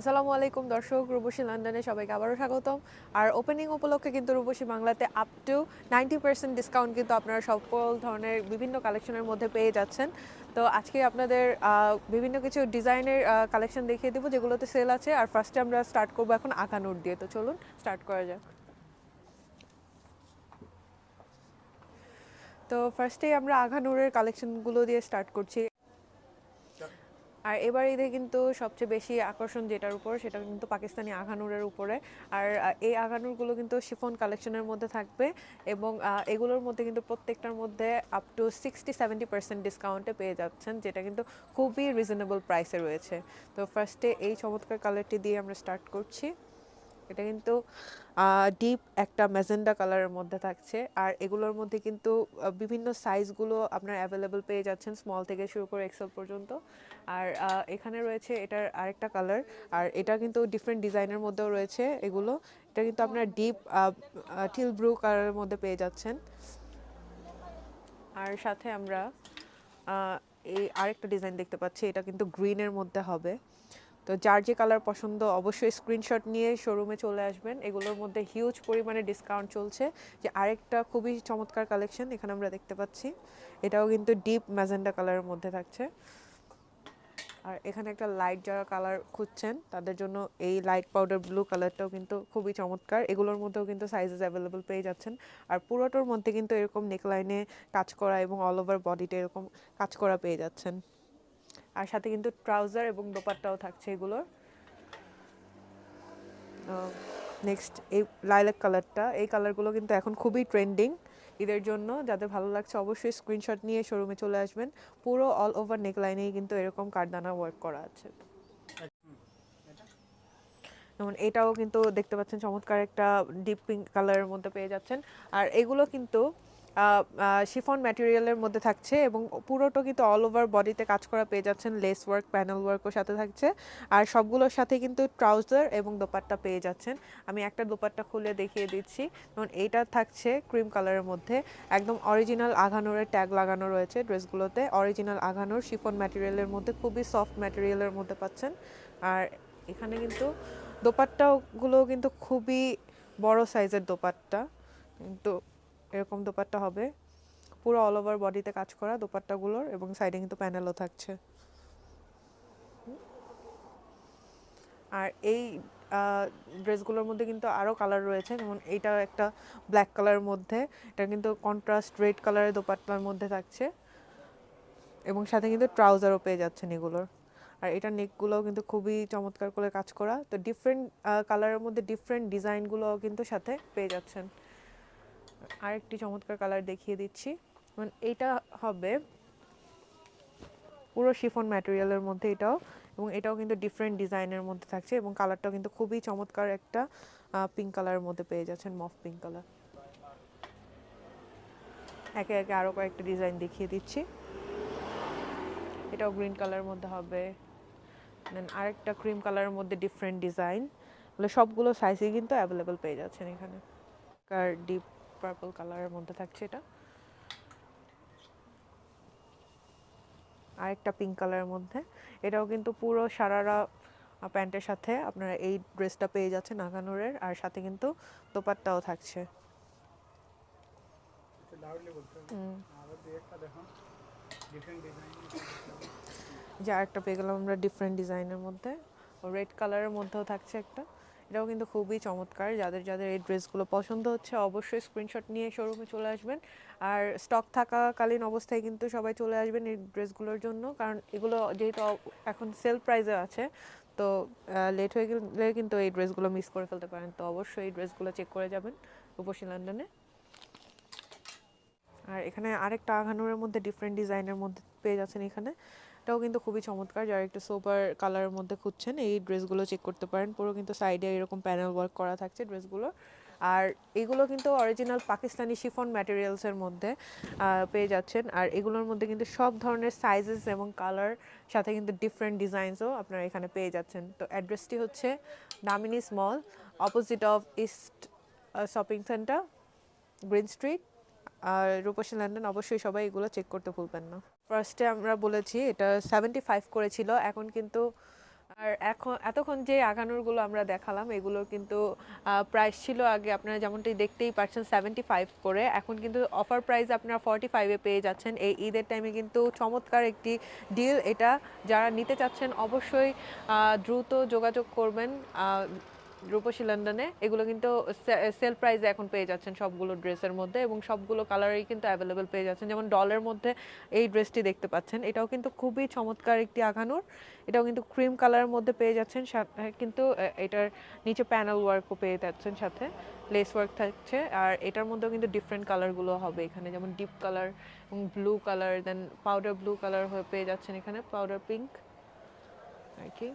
আসসালামু আলাইকুম দর্শক, রূপসী লন্ডনে সবাইকে আবারও স্বাগতম। আর ওপেনিং উপলক্ষে কিন্তু রূপসী বাংলাতে up to ninety percent discount কিন্তু আপনারা সকল ধরনের বিভিন্ন কালেকশনের মধ্যে পেয়ে যাচ্ছেন। তো আজকে আপনাদের বিভিন্ন কিছু ডিজাইনের কালেকশন দেখিয়ে দেবো যেগুলোতে সেল আছে। আর ফার্স্টে আমরা স্টার্ট করব এখন আঁকা নোট দিয়ে। তো চলুন স্টার্ট করা যাক। তো ফার্স্টেই আমরা আঘানুরের কালেকশনগুলো দিয়ে স্টার্ট করছি। আর এবার ঈদে কিন্তু সবচেয়ে বেশি আকর্ষণ যেটার উপর, সেটা কিন্তু পাকিস্তানি আঘানুরের উপরে। আর এই আঘানুরগুলো কিন্তু শিফন কালেকশনের মধ্যে থাকবে এবং এগুলোর মধ্যে কিন্তু প্রত্যেকটার মধ্যে up to sixty seventy percent ডিসকাউন্টে পেয়ে যাচ্ছেন, যেটা কিন্তু খুবই রিজনেবল প্রাইসে রয়েছে। তো ফার্স্টে এই চমৎকার কালারটি দিয়ে আমরা স্টার্ট করছি। এটা কিন্তু ডিপ একটা ম্যাজেন্ডা কালারের মধ্যে থাকছে। আর এগুলোর মধ্যে কিন্তু বিভিন্ন সাইজগুলো আপনার অ্যাভেলেবেল পেয়ে যাচ্ছেন স্মল থেকে শুরু করে এক্সেল পর্যন্ত। আর এখানে রয়েছে এটার আরেকটা কালার আর এটা কিন্তু ডিফারেন্ট ডিজাইনের মধ্যেও রয়েছে এগুলো। এটা কিন্তু আপনার ডিপ টিল ব্লু কালারের মধ্যে পেয়ে যাচ্ছেন। আর সাথে আমরা এই আরেকটা ডিজাইন দেখতে পাচ্ছি। এটা কিন্তু গ্রিনের মধ্যে হবে। তো যার যে কালার পছন্দ অবশ্যই স্ক্রিনশট নিয়ে শোরুমে চলে আসবেন। এগুলোর মধ্যে হিউজ পরিমাণে ডিসকাউন্ট চলছে। যে আরেকটা খুবই চমৎকার কালেকশন এখানে আমরা দেখতে পাচ্ছি। এটাও কিন্তু ডিপ ম্যাজেন্ডা কালারের মধ্যে থাকছে। আর এখানে একটা লাইট যারা কালার খুঁজছেন, তাদের জন্য এই লাইট পাউডার ব্লু কালারটাও কিন্তু খুবই চমৎকার। এগুলোর মধ্যেও কিন্তু সাইজেস অ্যাভেলেবল পেয়ে যাচ্ছেন। আর পুরোটোর মধ্যে কিন্তু এরকম নেকলাইনে কাজ করা এবং অল ওভার বডিতে এরকম কাজ করা পেয়ে যাচ্ছেন। আর সাথে কিন্তু ট্রাউজার এবং দোপাট্টাও থাকছে এগুলোর। নেক্সট এই লাইলাক কালারটা, এই কালারগুলো কিন্তু এখন খুবই ট্রেন্ডিং ঈদের জন্য যাদের ভালো লাগছে অবশ্যই স্ক্রিনশট নিয়ে শোরুমে চলে আসবেন। পুরো অল ওভার নেকলাইনেই কিন্তু এরকম কারদানা ওয়ার্ক করা আছে। যেমন এটাও কিন্তু দেখতে পাচ্ছেন, চমৎকার একটা ডিপ পিঙ্ক কালারের মধ্যে পেয়ে যাচ্ছেন। আর এগুলো কিন্তু শিফন ম্যাটেরিয়ালের মধ্যে থাকছে এবং পুরোটা কিন্তু অল ওভার বডিতে কাজ করা পেয়ে যাচ্ছেন লেস ওয়ার্ক প্যানেল ওয়ার্কও সাথে থাকছে। আর সবগুলোর সাথে কিন্তু ট্রাউজার এবং দোপাট্টা পেয়ে যাচ্ছেন। আমি একটা দোপাট্টা খুলে দেখিয়ে দিচ্ছি। যেমন এইটা থাকছে ক্রিম কালারের মধ্যে। একদম অরিজিনাল আঘানোরের ট্যাগ লাগানো রয়েছে ড্রেসগুলোতে অরিজিনাল আঘানোর শিফন ম্যাটেরিয়ালের মধ্যে খুবই সফট ম্যাটেরিয়ালের মধ্যে পাচ্ছেন। আর এখানে কিন্তু দোপাট্টাগুলো কিন্তু খুবই বড় সাইজের দোপাট্টা। কিন্তু এরকম দোপাট্টা হবে। পুরো অল ওভার বডিতে কাজ করা দোপাট্টাগুলোর এবং সাইডে কিন্তু প্যানেলও থাকছে। আর এই ড্রেসগুলোর মধ্যে কিন্তু আরও কালার রয়েছে, যেমন এইটা একটা ব্ল্যাক কালারের মধ্যে। এটা কিন্তু কন্ট্রাস্ট রেড কালারের দোপাট্টার মধ্যে থাকছে। এবং সাথে কিন্তু ট্রাউজারও পেয়ে যাচ্ছেন এগুলোর। আর এটা নেকগুলোও কিন্তু খুবই চমৎকার করে কাজ করা। তো ডিফারেন্ট কালারের মধ্যে ডিফারেন্ট ডিজাইনগুলোও কিন্তু সাথে পেয়ে যাচ্ছেন। আরেকটি চমৎকার কালার দেখিয়ে দিচ্ছি। মানে এইটা হবে পুরো শিফন ম্যাটেরিয়ালের মধ্যে এটাও। এবং এটাও কিন্তু ডিফারেন্ট ডিজাইনের মধ্যে থাকছে এবং কালারটাও কিন্তু খুবই চমৎকার একটা পিঙ্ক কালারের মধ্যে পেয়ে যাচ্ছেন মফ পিঙ্ক কালার একে একে আরও কয়েকটা ডিজাইন দেখিয়ে দিচ্ছি। এটাও গ্রিন কালারের মধ্যে হবে। দেন আরেকটা ক্রিম কালারের মধ্যে ডিফারেন্ট ডিজাইন সবগুলো সাইজই কিন্তু অ্যাভেলেবেল পেয়ে যাচ্ছেন এখানে। কার ডিপ পার্পল কালারের মধ্যে থাকছে এটা। আরেকটা পিঙ্ক কালারের মধ্যে। এটাও কিন্তু পুরো সারারা প্যান্টের সাথে আপনারা এই ড্রেসটা পেয়ে যাচ্ছেন নাগানোরের। আর সাথে কিন্তু দোপাট্টাও থাকছে। যে আরেকটা পেয়ে গেলাম আমরা ডিফারেন্ট ডিজাইনের মধ্যে। রেড কালারের মধ্যেও থাকছে একটা। এটাও কিন্তু খুবই চমৎকার। যাদের যাদের এই ড্রেসগুলো পছন্দ হচ্ছে অবশ্যই স্ক্রিনশট নিয়ে শোরুমে চলে আসবেন। আর স্টক থাকাকালীন অবস্থায় কিন্তু সবাই চলে আসবেন এই ড্রেসগুলোর জন্য। কারণ এগুলো যেহেতু এখন সেল প্রাইজে আছে, তো লেট হয়ে গেলে কিন্তু এই ড্রেসগুলো মিস করে ফেলতে পারেন। তো অবশ্যই এই ড্রেসগুলো চেক করে যাবেন রূপসী লন্ডনে আর এখানে আরেকটা আঘানুরের মধ্যে ডিফারেন্ট ডিজাইনের মধ্যে পেয়ে যাচ্ছেন এখানে। এটাও কিন্তু খুবই চমৎকার, যারা একটু সোপার কালারের মধ্যে খুঁজছেন, এই ড্রেসগুলো চেক করতে পারেন। পুরো কিন্তু সাইডে এরকম প্যানেল ওয়ার্ক করা থাকছে ড্রেসগুলো আর এগুলো কিন্তু অরিজিনাল পাকিস্তানি শিফন ম্যাটেরিয়ালসের মধ্যে পেয়ে যাচ্ছেন। আর এগুলোর মধ্যে কিন্তু সব ধরনের সাইজেস এবং কালার সাথে কিন্তু ডিফারেন্ট ডিজাইনসও আপনারা এখানে পেয়ে যাচ্ছেন। তো অ্যাড্রেসটি হচ্ছে Damini small opposite of east shopping centre green street R Rupashi London অবশ্যই সবাই এগুলো চেক করতে ভুলবেন না। ফার্স্টে আমরা বলেছি, এটা সেভেন্টি ফাইভ করেছিল, এখন কিন্তু আর এখন, এতক্ষণ যে আগানোরগুলো আমরা দেখালাম এগুলোর কিন্তু প্রাইস ছিল আগে আপনারা যেমনটি দেখতেই পাচ্ছেন সেভেন্টি ফাইভ করে, এখন কিন্তু অফার প্রাইস আপনারা ফর্টি ফাইভে পেয়ে যাচ্ছেন। এই ঈদের টাইমে কিন্তু চমৎকার একটি ডিল এটা, যারা নিতে চাচ্ছেন অবশ্যই দ্রুত যোগাযোগ করবেন রূপসী লন্ডনে, এগুলো কিন্তু সেল প্রাইসে এখন পেয়ে যাচ্ছেন সবগুলো ড্রেসের মধ্যে এবং সবগুলো কালারই কিন্তু অ্যাভেলেবেল পেয়ে যাচ্ছেন। যেমন ডলের মধ্যে এই ড্রেসটি দেখতে পাচ্ছেন। এটাও কিন্তু খুবই চমৎকার একটি আঘানুর। এটাও কিন্তু ক্রিম কালারের মধ্যে পেয়ে যাচ্ছেন। কিন্তু এটার নিচে প্যানেল ওয়ার্কও পেয়ে যাচ্ছেন সাথে। লেস ওয়ার্ক থাকছে। আর এটার মধ্যেও কিন্তু ডিফারেন্ট কালারগুলো হবে এখানে। যেমন ডিপ কালার এবং blue colour then powder blue colour হয়ে পেয়ে যাচ্ছেন এখানে পাউডার পিঙ্ক আর কি।